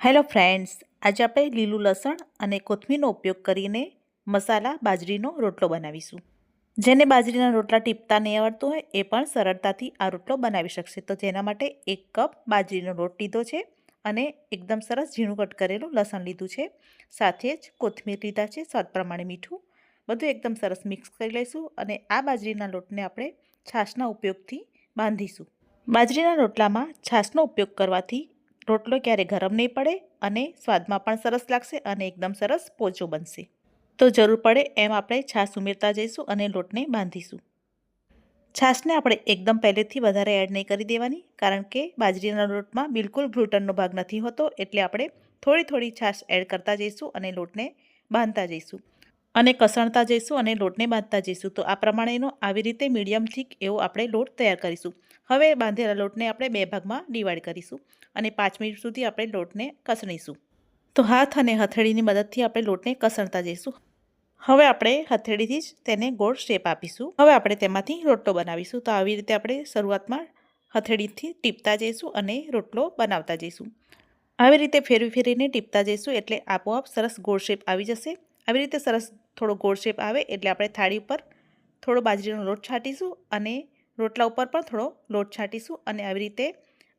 Hello friends, આજે આપણે લીલું લસણ અને કોથમીરનો ઉપયોગ કરીને મસાલા બાજરીનો રોટલો બનાવીશું. જેને બાજરીના રોટલા ટીપતા નહીં આવડતું હોય, એ પણ સરળતાથી આ રોટલો બનાવી શકશે. તો જેના માટે એક કપ બાજરીનો રોટ લીધો છે અને એકદમ સરસ ઝીણું કટ કરેલું લસણ લીધું છે. સાથે જ કોથમીર લીધા છે, સ્વાદ પ્રમાણે મીઠું. બધું એકદમ સરસ મિક્સ કરી લઈશું અને આ બાજરીના લોટને આપણે છાશના ઉપયોગથી બાંધીશું. બાજરીના રોટલામાં છાશનો ઉપયોગ કરવાથી રોટલો ક્યારે ગરમ નહીં પડે અને સ્વાદમાં પણ સરસ લાગશે અને એકદમ સરસ પોચો બનશે. તો જરૂર પડે એમ આપણે છાશ ઉમેરતા જઈશું અને લોટને બાંધીશું. છાશને આપણે એકદમ પહેલેથી વધારે એડ નહીં કરી દેવાની, કારણ કે બાજરીના લોટમાં બિલકુલ ગ્લુટનનો ભાગ નથી હોતો, એટલે આપણે થોડી થોડી છાશ એડ કરતા જઈશું અને લોટને બાંધતા જઈશું. અને કસણતા જઈશું અને લોટને બાંધતા જઈશું. તો આ પ્રમાણેનો આવી રીતે મીડિયમ, થીક એવો આપણે લોટ તૈયાર કરીશું. હવે બાંધેલા લોટને આપણે બે ભાગમાં ડિવાઈડ કરીશું અને પાંચ મિનિટ સુધી આપણે લોટને કસણીશું. તો હાથ અને હથેળીની મદદથી આપણે લોટને કસણતા જઈશું. હવે આપણે હથેળીથી જ તેને ગોળ શેપ આપીશું. હવે આપણે તેમાંથી રોટલો બનાવીશું. તો આવી રીતે આપણે શરૂઆતમાં હથેળીથી ટીપતા જઈશું અને રોટલો બનાવતા જઈશું. આવી રીતે ફેરવી ફેરીને ટીપતા જઈશું એટલે આપોઆપ સરસ ગોળ શેપ આવી જશે. આવી રીતે સરસ થોડો ગોળ શેપ આવે એટલે આપણે થાળી ઉપર થોડો બાજરીનો લોટ છાંટીશું અને રોટલા ઉપર પણ થોડો લોટ છાંટીશું અને આવી રીતે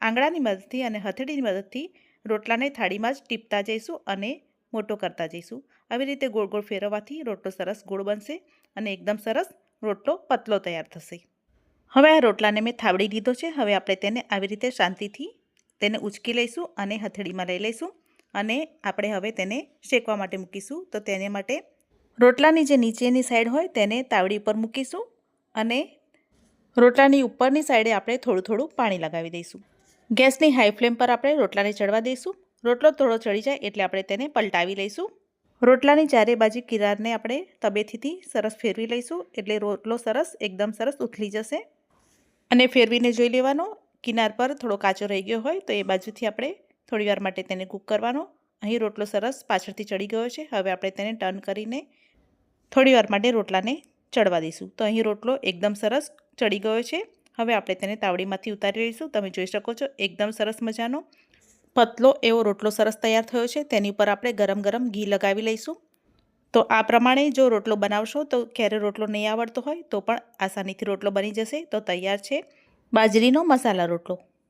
આંગળાની મદદથી અને હથેળીની મદદથી રોટલાને થાળીમાં જ ટીપતા જઈશું અને મોટો કરતા જઈશું. આવી રીતે ગોળ ગોળ ફેરવવાથી રોટલો સરસ ગોળ બનશે અને એકદમ સરસ રોટલો પતલો તૈયાર થશે. હવે આ રોટલાને મેં થાવડી લીધો છે. હવે આપણે તેને આવી રીતે શાંતિથી તેને ઉચકી લઈશું અને હથેળીમાં લઈ લઈશું અને આપણે હવે તેને શેકવા માટે મૂકીશું. તો તેને માટે રોટલાની જે નીચેની સાઈડ હોય તેને તાવડી ઉપર મૂકીશું અને રોટલાની ઉપરની સાઈડે આપણે થોડું થોડું પાણી લગાવી દઈશું. ગેસની હાઈ ફ્લેમ પર આપણે રોટલાને ચડવા દઈશું. રોટલો થોડો ચડી જાય એટલે આપણે તેને પલટાવી લઈશું. રોટલાની ચારે બાજુ કિનારને આપણે તબેથીથી સરસ ફેરવી લઈશું એટલે રોટલો સરસ, એકદમ સરસ ઉથલી જશે. અને ફેરવીને જોઈ લેવાનો, કિનાર પર થોડો કાચો રહી ગયો હોય તો એ બાજુથી આપણે થોડીવાર માટે તેને કૂક કરવાનો. અહીં રોટલો સરસ પાછળથી ચડી ગયો છે. હવે આપણે તેને ટર્ન કરીને થોડીવાર માટે રોટલાને ચડવા દઈશું. તો અહીં રોટલો એકદમ સરસ ચડી ગયો છે. હવે આપણે તેને તાવડીમાંથી ઉતારી લઈશું. તમે જોઈ શકો છો, એકદમ સરસ મજાનો પતલો એવો રોટલો સરસ તૈયાર થયો છે. તેની ઉપર આપણે ગરમ ગરમ ઘી લગાવી લઈશું. તો આ પ્રમાણે જો રોટલો બનાવશો તો ક્યારે રોટલો નહીં આવડતો હોય તો પણ આસાનીથી રોટલો બની જશે. તો તૈયાર છે બાજરીનો મસાલા રોટલો.